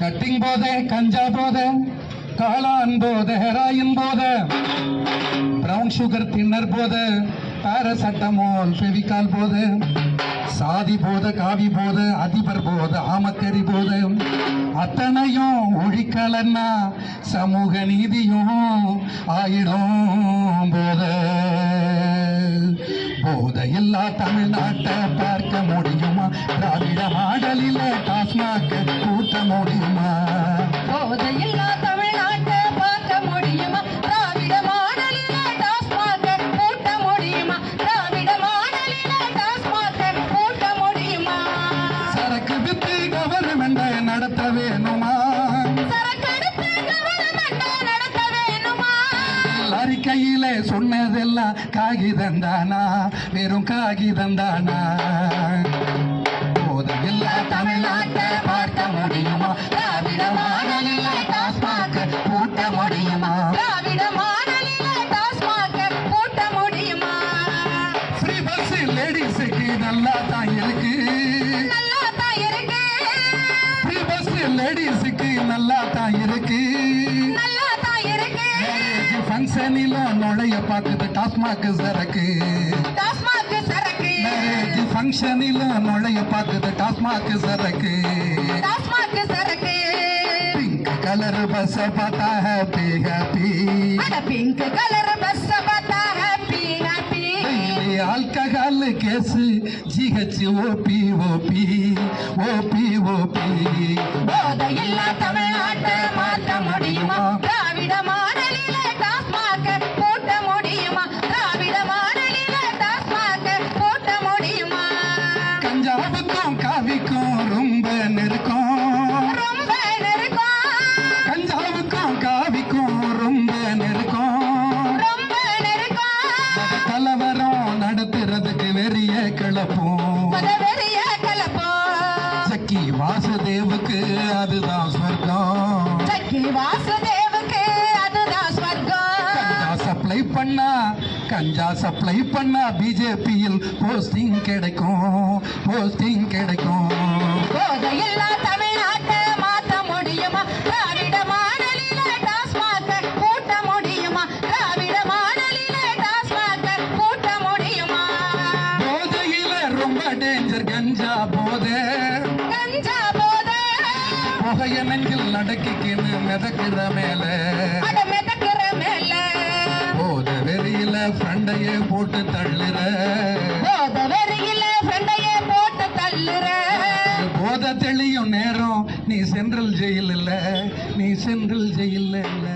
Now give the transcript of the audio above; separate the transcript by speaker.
Speaker 1: Cutting போத கஞ்சா போத காளான் போத ஹெராயின் போத பிரவுன் சுகர் தின்னர் போத பாரசட்டமோல் ஃபெவிகால் போத சாதி போத காவி போத அதிபர் போத ஆமக்கறி போத அத்தனையும் ஒழிக்கலன்னா சமூக நீதியும் ஆயிடும் போத. போதையில்லா தமிழ்நாட்டை பார்க்க முடியுமா? திராவிட மாடலில டாஸ்மாக கூட்ட முடியுமா?
Speaker 2: போதையில்லா
Speaker 1: அறிக்கையில சொன்னதெல்லாம் காகிதம் தானா வெறும் காகிதம் தானா போதையில்லா தமிழ்நாட்டை பார்க்க முடியுமா? திராவிட மாடலில் டாஸ்மாக கூட்ட முடியுமா?
Speaker 2: திராவிட மாடலில டாஸ்மாக கூட்ட முடியுமா?
Speaker 1: ஃப்ரீ பஸ் லேடிஸுக்கு நல்லா தான் இருக்கு.
Speaker 2: நல்லா தான் இருக்கு.
Speaker 1: ஃப்ரீ பஸ் லேடிஸுக்கு நல்லா தான் இருக்கு. ஃபங்க்ஷனில் நுழைய பார்க்குது டாஸ்மாக் சரக்கு.
Speaker 2: டாஸ்மாக் சரக்கு.
Speaker 1: மேரேஜ் ஃபங்க்ஷனில் நுழைய பார்க்குது டாஸ்மாக் சரக்கு.
Speaker 2: டாஸ்மாக் சரக்கு.
Speaker 1: பிங்க் கலர் பஸ் பார்த்தா ஹாப்பி ஹாப்பி
Speaker 2: அட பிங்க் கலர் பஸ் பார்த்தா happy happy
Speaker 1: alcohol case GH OP OP OP OP
Speaker 2: போதையில்லா தமிழ்நாட்டை
Speaker 1: நெருக்கம்.
Speaker 2: ரொம்ப நெருக்கம்.
Speaker 1: கஞ்சாவுக்கும் காவிக்கும் ரொம்ப நெருக்கம்.
Speaker 2: ரொம்ப நெருக்கம்.
Speaker 1: கலவரம் நடத்துறதுக்கு வெறிய கிளப்பும்.
Speaker 2: கலப்போம்
Speaker 1: சக்கி வாசுதேவுக்கு அதுதான் சொர்க்கம்.
Speaker 2: சக்கி வாசுதேவுக்கு அதுதான் ஸ்வர்க்கம்
Speaker 1: கஞ்சா சப்ளை பண்ணா கஞ்சா சப்ளை பண்ணா பிஜேபியில் போஸ்டிங் கிடைக்கும் போஸ்டிங் கிடைக்கும். டேஞ்சர் கஞ்சா போதே
Speaker 2: கஞ்சா போதை
Speaker 1: புகைய நெஞ்சில் நடக்கிக்கின்னு மிதக்கிற மேல
Speaker 2: மிதக்கிற மேல
Speaker 1: போத வெறியில ஃப்ரெண்டையே போட்டு தள்ளுற
Speaker 2: போதை வெறியில ஃப்ரெண்டையே போட்டு தள்ளுற
Speaker 1: போத தெளியும் நேரம் நீ சென்ட்ரல் ஜெயில் இல்ல நீ சென்ட்ரல் ஜெயில் இல்ல